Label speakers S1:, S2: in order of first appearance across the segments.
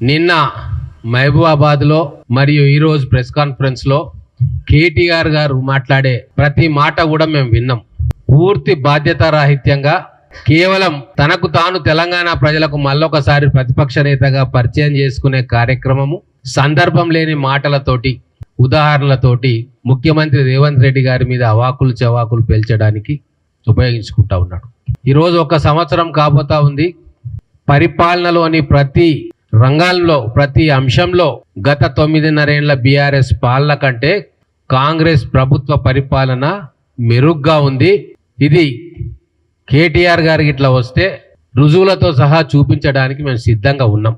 S1: నిన్న మహబూబాబాద్లో మరియు ఈరోజు ప్రెస్ కాన్ఫరెన్స్లో కేటీఆర్ గారు మాట్లాడే ప్రతి మాట కూడా మేము విన్నాం. పూర్తి బాధ్యతారాహిత్యంగా కేవలం తనకు తాను తెలంగాణ ప్రజలకు మళ్ళొకసారి ప్రతిపక్ష నేతగా పరిచయం చేసుకునే కార్యక్రమము సందర్భం లేని మాటలతోటి ఉదాహరణలతోటి ముఖ్యమంత్రి రేవంత్ రెడ్డి గారి మీద అవాకులు చవాకులు పేల్చడానికి ఉపయోగించుకుంటా ఉన్నాడు. ఈరోజు ఒక సంవత్సరం కాబోతా ఉంది. పరిపాలనలోని ప్రతి రంగాల్లో ప్రతి అంశంలో గత తొమ్మిదిన్నరేళ్ళ బీఆర్ఎస్ పాలన కంటే కాంగ్రెస్ ప్రభుత్వ పరిపాలన మెరుగ్గా ఉంది. ఇది కేటీఆర్ గారికి ఇట్లా వస్తే రుజువులతో సహా చూపించడానికి మేము సిద్ధంగా ఉన్నాం.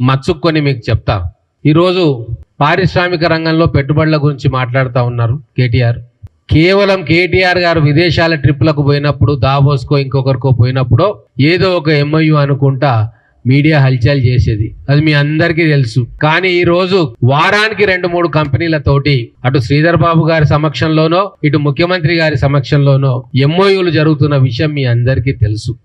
S1: మచ్చుక్కొని మీకు చెప్తా. ఈరోజు పారిశ్రామిక రంగంలో పెట్టుబడుల గురించి మాట్లాడుతూ ఉన్నారు కేటీఆర్. కేవలం కేటీఆర్ గారు విదేశాల ట్రిప్లకు పోయినప్పుడు దావోస్కో ఇంకొకరికో పోయినప్పుడు ఏదో ఒక ఎంఐయు అనుకుంటా మీడియా హల్చల్ చేసేది. అది మీ అందరికీ తెలుసు. కానీ ఈ రోజు వారానికి రెండు మూడు కంపెనీలతోటి అటు శ్రీధర్ బాబు గారి సమక్షంలోనో ఇటు ముఖ్యమంత్రి గారి సమక్షంలోనో ఎంఓయూలు జరుగుతున్న విషయం మీ అందరికీ తెలుసు.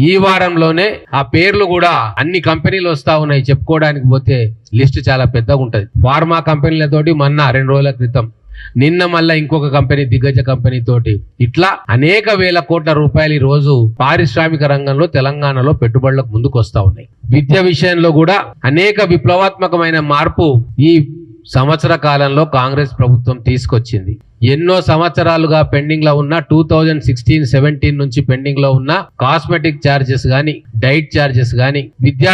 S1: ఈ వారంలోనే ఆ పేర్లు కూడా అన్ని కంపెనీలు వస్తా ఉన్నాయి. చెప్పుకోవడానికి పోతే లిస్ట్ చాలా పెద్దగా ఉంటది ఫార్మా కంపెనీలతోటి మొన్న రెండు రోజుల క్రితం నిన్న మళ్ళా ఇంకొక కంపెనీ దిగ్గజ కంపెనీ తోటి ఇట్లా అనేక వేల కోట్ల రూపాయలు ఈ రోజు పారిశ్రామిక రంగంలో తెలంగాణలో పెట్టుబడులకు ముందుకు వస్తా ఉన్నాయి. విద్య విషయంలో కూడా అనేక విప్లవాత్మకమైన మార్పు ఈ సంవత్సర కాలంలో కాంగ్రెస్ ప్రభుత్వం తీసుకొచ్చింది. ఎన్నో సంవత్సరాలుగా పెండింగ్లో ఉన్న టూ థౌజండ్ సిక్స్టీన్ సెవెంటీన్ నుంచి పెండింగ్లో ఉన్న కాస్మెటిక్ ఛార్జెస్ గాని డైట్ ఛార్జెస్ గాని విద్యా